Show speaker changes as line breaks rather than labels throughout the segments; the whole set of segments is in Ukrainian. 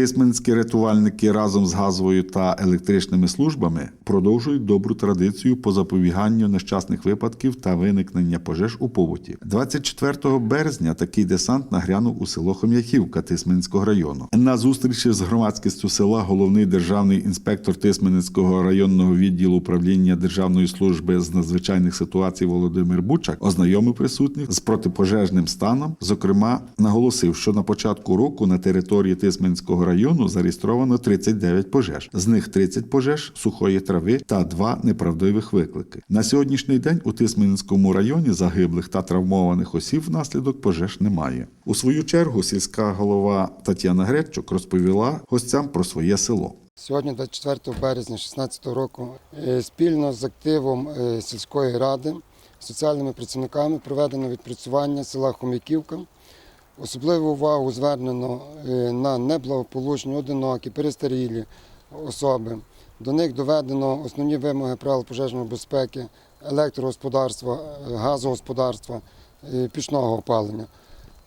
Тисменські рятувальники разом з газовою та електричними службами продовжують добру традицію по запобіганню нещасних випадків та виникнення пожеж у побуті. 24 березня такий десант нагрянув у село Хом'яхівка Тисменського району. На зустрічі з громадськістю села головний державний інспектор Тисменського районного відділу управління Державної служби з надзвичайних ситуацій Володимир Бучак ознайомив присутніх з протипожежним станом. Зокрема, наголосив, що на початку року на території Тисменського району зареєстровано 39 пожеж. З них 30 пожеж сухої трави та два неправдивих виклики. На сьогоднішній день у Тисменському районі загиблих та травмованих осіб внаслідок пожеж немає. У свою чергу сільська голова Тетяна Гречук розповіла гостям про своє село.
Сьогодні, 24 березня 2016 року, е, спільно з активом е, сільської ради, соціальними працівниками проведено відпрацювання села Хомяківка. Особливу увагу звернено е, на неблагополучні, одинокі, перестарілі особи. До них доведено основні вимоги правил пожежної безпеки, електрогосподарства, е, газогосподарства, е, пічного опалення.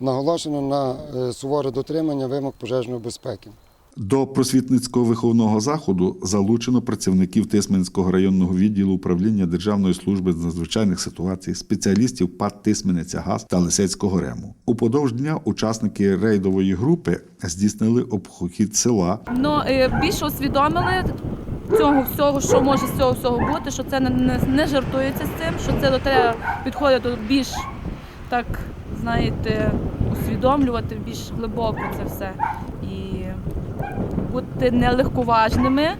Наголошено на суворе дотримання вимог пожежної безпеки.
До просвітницького виховного заходу залучено працівників Тисменського районного відділу управління Державної служби з надзвичайних ситуацій, спеціалістів ПАД Тисмениця ГАЗ та Лисецького рему. Упродовж дня учасники рейдової групи здійснили обхід села,
Ну, е, більше усвідомили цього всього, що може з цього всього бути, що це не, не, жартується з цим, що це до треба підходити більш так, знаєте, усвідомлювати більш глибоко це все. І бути нелегковажними,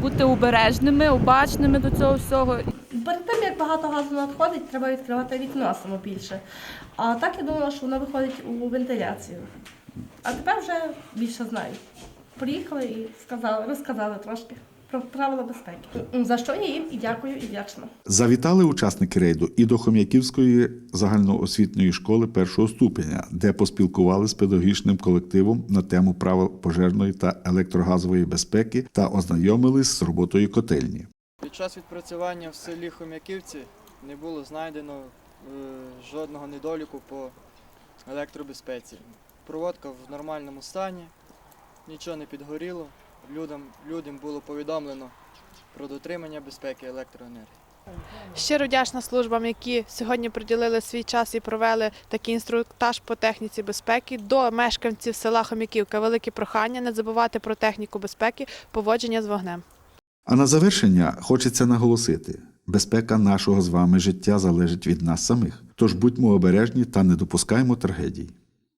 бути обережними, обачними до цього всього.
Перед тим, як багато газу надходить, треба відкривати вікно саме більше. А так я думала, що воно виходить у вентиляцію. А тепер вже більше знаю. Приїхали і сказали, розказали трошки про правила безпеки. За що я їм і дякую, і вдячна.
Завітали учасники рейду і до Хом'яківської загальноосвітньої школи першого ступеня, де поспілкували з педагогічним колективом на тему правил пожежної та електрогазової безпеки та ознайомились з роботою котельні.
Під час відпрацювання в селі Хом'яківці не було знайдено е, жодного недоліку по електробезпеці. Проводка в нормальному стані, нічого не підгоріло. Людям, людям було повідомлено про дотримання безпеки електроенергії.
Щиро вдячна службам, які сьогодні приділили свій час і провели такий інструктаж по техніці безпеки до мешканців села Хомяківка. Велике прохання не забувати про техніку безпеки, поводження з вогнем.
А на завершення хочеться наголосити: безпека нашого з вами життя залежить від нас самих. Тож будьмо обережні та не допускаймо трагедій.